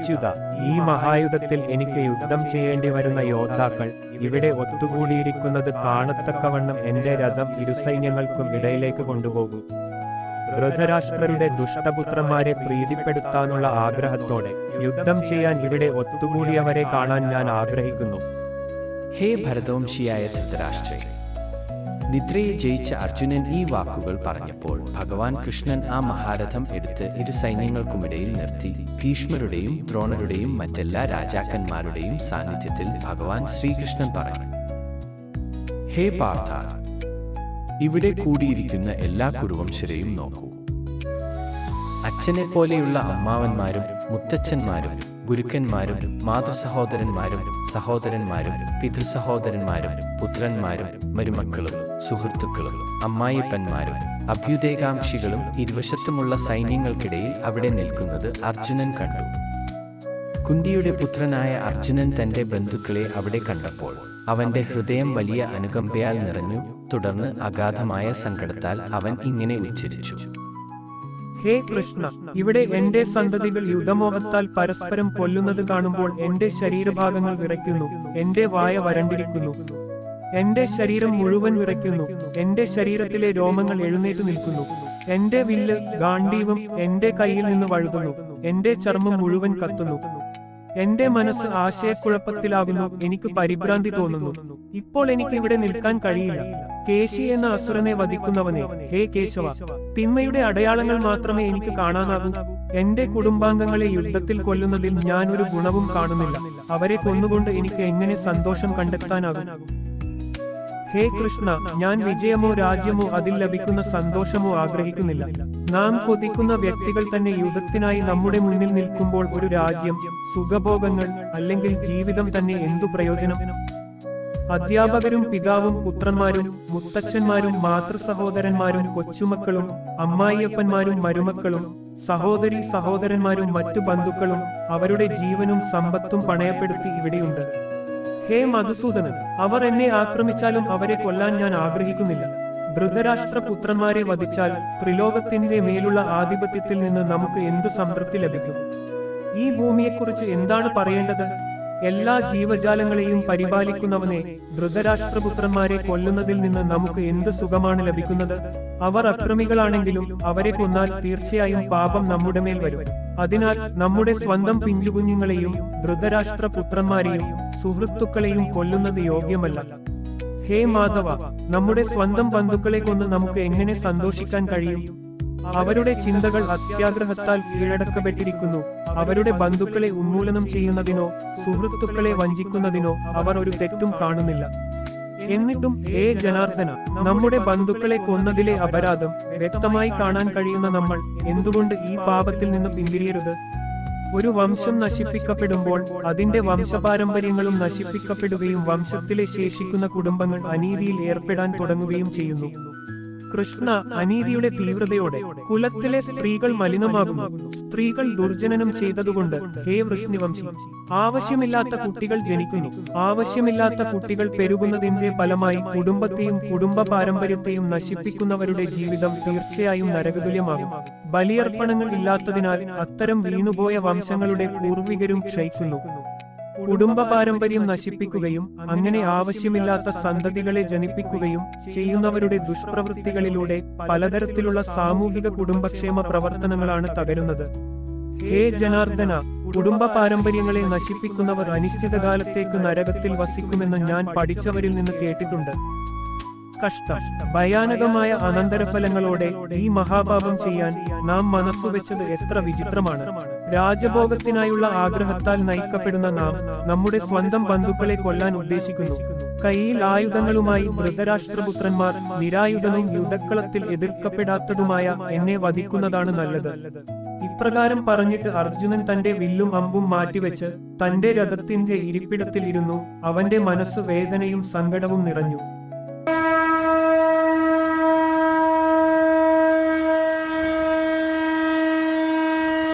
അച്യുത ഈ മഹായുദ്ധത്തിൽ എനിക്ക് യുദ്ധം ചെയ്യേണ്ടി വരുന്ന യോദ്ധാക്കൾ ഇവിടെ ഒത്തുകൂടിയിരിക്കുന്നത് കാണത്തക്കവണ്ണം എന്റെ രഥം ഇരുസൈന്യങ്ങൾക്കും ഇടയിലേക്ക് കൊണ്ടുപോകൂ. ധൃതരാഷ്ട്രരുടെ ദുഷ്ടപുത്രന്മാരെ പ്രീതിപ്പെടുത്താനുള്ള ആഗ്രഹത്തോടെ യുദ്ധം ചെയ്യാൻ ഇവിടെ ഒത്തുകൂടിയവരെ കാണാൻ ഞാൻ ആഗ്രഹിക്കുന്നു. ഹേ ഭരതവംശിയായ ധൃതരാഷ്ട്രേ നിദ്രയെ ജയിച്ച അർജുനൻ ഈ വാക്കുകൾ പറഞ്ഞപ്പോൾ ഭഗവാൻ കൃഷ്ണൻ ആ മഹാരഥം എടുത്ത് ഇരു സൈന്യങ്ങൾക്കുമിടയിൽ നിർത്തി. ഭീഷ്മരുടെയും ദ്രോണരുടെയും മറ്റെല്ലാ രാജാക്കന്മാരുടെയും സാന്നിധ്യത്തിൽ ഭഗവാൻ ശ്രീകൃഷ്ണൻ പറഞ്ഞു. ഹേ പാർത്ഥ ഇവിടെ കൂടിയിരിക്കുന്ന എല്ലാ കുരുവംശരെയും നോക്കൂ. അച്ഛനെ പോലെയുള്ള അമ്മാവന്മാരും മുത്തച്ഛന്മാരും ഗുരുക്കന്മാരും മാതൃസഹോദരന്മാരും സഹോദരന്മാരും പിതൃസഹോദരന്മാരും പുത്രന്മാരും മരുമക്കളും സുഹൃത്തുക്കളും അമ്മായിപ്പന്മാരും അഭ്യുദയകാംക്ഷികളും ഇരുവശത്തുമുള്ള സൈന്യങ്ങൾക്കിടയിൽ അവിടെ നിൽക്കുന്നത് അർജുനൻ കണ്ടു. കുന്തിയുടെ പുത്രനായ അർജുനൻ തന്റെ ബന്ധുക്കളെ അവിടെ കണ്ടപ്പോൾ അവന്റെ ഹൃദയം വലിയ അനുകമ്പയാൽ നിറഞ്ഞു. തുടർന്ന് അഗാധമായ സങ്കടത്താൽ അവൻ ഇങ്ങനെ ഉച്ചരിച്ചു. ഹേ കൃഷ്ണ ഇവിടെ എന്റെ സന്തതികൾ യുദ്ധമോഹത്താൽ പരസ്പരം കൊല്ലുന്നത് കാണുമ്പോൾ എന്റെ ശരീരഭാഗങ്ങൾ വിറയ്ക്കുന്നു എന്റെ വായ വരണ്ടിരിക്കുന്നു. എന്റെ ശരീരം മുഴുവൻ വിറയ്ക്കുന്നു എന്റെ ശരീരത്തിലെ രോമങ്ങൾ എഴുന്നേറ്റ് നിൽക്കുന്നു. എന്റെ വില്ല് ഗാണ്ഡീവും എന്റെ കയ്യിൽ നിന്ന് വഴുതുന്നു എന്റെ ചർമ്മം മുഴുവൻ കത്തുന്നു. എന്റെ മനസ്സ് ആശയക്കുഴപ്പത്തിലാകുന്നു എനിക്ക് പരിഭ്രാന്തി തോന്നുന്നു. ഇപ്പോൾ എനിക്ക് ഇവിടെ നിൽക്കാൻ കഴിയില്ല. കേശി എന്ന അസുരനെ വധിക്കുന്നവനെ ഹേ കേശവ തിന്മയുടെ അടയാളങ്ങൾ മാത്രമേ എനിക്ക് കാണാനാകൂ. എന്റെ കുടുംബാംഗങ്ങളെ യുദ്ധത്തിൽ കൊല്ലുന്നതിൽ ഞാൻ ഒരു ഗുണവും കാണുന്നില്ല. അവരെ കൊന്നുകൊണ്ട് എനിക്ക് എങ്ങനെ സന്തോഷം കണ്ടെത്താനാകും? ഹേ കൃഷ്ണ ഞാൻ വിജയമോ രാജ്യമോ അതിൽ ലഭിക്കുന്ന സന്തോഷമോ ആഗ്രഹിക്കുന്നില്ല. നാം കൊതിക്കുന്ന വ്യക്തികൾ തന്നെ യുദ്ധത്തിനായി നമ്മുടെ മുന്നിൽ നിൽക്കുമ്പോൾ ഒരു രാജ്യം സുഖഭോഗങ്ങൾ അല്ലെങ്കിൽ ജീവിതം തന്നെ എന്തു പ്രയോജനം? അധ്യാപകരും പിതാവും പുത്രന്മാരും മുത്തച്ഛന്മാരും മാതൃസഹോദരന്മാരും കൊച്ചുമക്കളും അമ്മായിയപ്പന്മാരും മരുമക്കളും സഹോദരി സഹോദരന്മാരും മറ്റു ബന്ധുക്കളും അവരുടെ ജീവനും സമ്പത്തും പണയപ്പെടുത്തി ഇവിടെയുണ്ട്. ഹേ മധുസൂദനൻ അവർ എന്നെ ആക്രമിച്ചാലും അവരെ കൊല്ലാൻ ഞാൻ ആഗ്രഹിക്കുന്നില്ല. ധൃതരാഷ്ട്ര പുത്രന്മാരെ വധിച്ചാൽ ത്രിലോകത്തിന്റെ മേലുള്ള ആധിപത്യത്തിൽ നിന്ന് നമുക്ക് എന്ത് സംതൃപ്തി ലഭിക്കും? ഈ ഭൂമിയെക്കുറിച്ച് എന്താണ് പറയേണ്ടത്? എല്ലാ ജീവജാലങ്ങളെയും പരിപാലിക്കുന്നവനെ ധൃതരാഷ്ട്രപുത്രന്മാരെ കൊല്ലുന്നതിൽ നിന്ന് നമുക്ക് എന്ത് സുഖമാണ് ലഭിക്കുന്നത്? അവർ അക്രമികളാണെങ്കിലും അവരെ കൊന്നാൽ തീർച്ചയായും പാപം നമ്മുടെ മേൽ വരും. അതിനാൽ നമ്മുടെ സ്വന്തം പിഞ്ചുകുഞ്ഞുങ്ങളെയും ധൃതരാഷ്ട്രപുത്രന്മാരെയും സുഹൃത്തുക്കളെയും കൊല്ലുന്നത് യോഗ്യമല്ല. ഹേ മാധവ നമ്മുടെ സ്വന്തം ബന്ധുക്കളെ കൊന്ന് നമുക്ക് എങ്ങനെ സന്തോഷിക്കാൻ കഴിയും? അവരുടെ ചിന്തകൾ അത്യാഗ്രഹത്താൽ കീഴടക്കപ്പെട്ടിരിക്കുന്നു. അവരുടെ ബന്ധുക്കളെ ഉന്മൂലനം ചെയ്യുന്നതിനോ സുഹൃത്തുക്കളെ വഞ്ചിക്കുന്നതിനോ അവർ ഒരു തെറ്റും കാണുന്നില്ല. എന്നിട്ടും ഹേ ജനാർദ്ദന നമ്മുടെ ബന്ധുക്കളെ കൊന്നതിലെ അപരാധം വ്യക്തമായി കാണാൻ കഴിയുന്ന നമ്മൾ എന്തുകൊണ്ട് ഈ പാപത്തിൽ നിന്ന് പിന്തിരിയരുത്? ഒരു വംശം നശിപ്പിക്കപ്പെടുമ്പോൾ അതിന്റെ വംശപാരമ്പര്യങ്ങളും നശിപ്പിക്കപ്പെടുകയും വംശത്തിലെ ശേഷിക്കുന്ന കുടുംബങ്ങൾ അനീതിയിൽ ഏർപ്പെടാൻ തുടങ്ങുകയും ചെയ്യുന്നു. കൃഷ്ണ അനീതിയുടെ തീവ്രതയോടെ കുലത്തിലെ സ്ത്രീകൾ മലിനമാകുന്നു. സ്ത്രീകൾ ദുർജനനം ചെയ്തതുകൊണ്ട് ഹേ വൃഷ്ണിവംശി ആവശ്യമില്ലാത്ത കുട്ടികൾ ജനിക്കുന്നു. ആവശ്യമില്ലാത്ത കുട്ടികൾ പെരുകുന്നതിന്റെ ഫലമായി കുടുംബത്തെയും കുടുംബ പാരമ്പര്യത്തെയും നശിപ്പിക്കുന്നവരുടെ ജീവിതം തീർച്ചയായും നരകതുല്യമാകും. ബലിയർപ്പണങ്ങൾ ഇല്ലാത്തതിനാൽ അത്തരം വീണുപോയ വംശങ്ങളുടെ പൂർവികരും ക്ഷയിക്കുന്നു. കുടുംബ പാരമ്പര്യം നശിപ്പിക്കുകയും അങ്ങനെ ആവശ്യമില്ലാത്ത സന്തതികളെ ജനിപ്പിക്കുകയും ചെയ്യുന്നവരുടെ ദുഷ്പ്രവൃത്തികളിലൂടെ പലതരത്തിലുള്ള സാമൂഹിക കുടുംബക്ഷേമ പ്രവർത്തനങ്ങളാണ് തകരുന്നത്. ഹേ ജനാർദ്ദന കുടുംബ പാരമ്പര്യങ്ങളെ നശിപ്പിക്കുന്നവർ അനിശ്ചിതകാലത്തേക്ക് നരകത്തിൽ വസിക്കുമെന്ന് ഞാൻ പഠിച്ചവരിൽ നിന്ന് കേട്ടിട്ടുണ്ട്. കഷ്ടം ഭയാനകമായ അനന്തരഫലങ്ങളോടെ ഈ മഹാപാപം ചെയ്യാൻ നാം മനസ്സുവെച്ചത് എത്ര വിചിത്രമാണ്. രാജഭോഗത്തിനായുള്ള ആഗ്രഹത്താൽ നയിക്കപ്പെടുന്ന നാം നമ്മുടെ സ്വന്തം ബന്ധുക്കളെ കൊല്ലാൻ ഉദ്ദേശിക്കുന്നു. കയ്യിൽ ആയുധങ്ങളുമായി ധൃതരാഷ്ട്രപുത്രന്മാർ നിരായുധനും യുദ്ധക്കളത്തിൽ എതിർക്കപ്പെടാത്തതുമായ എന്നെ വധിക്കുന്നതാണ് നല്ലത്. ഇപ്രകാരം പറഞ്ഞിട്ട് അർജുനൻ തന്റെ വില്ലും അമ്പും മാറ്റിവെച്ച് തന്റെ രഥത്തിന്റെ ഇരിപ്പിടത്തിൽ ഇരുന്നു അവന്റെ മനസ്സ് വേദനയും സങ്കടവും നിറഞ്ഞു.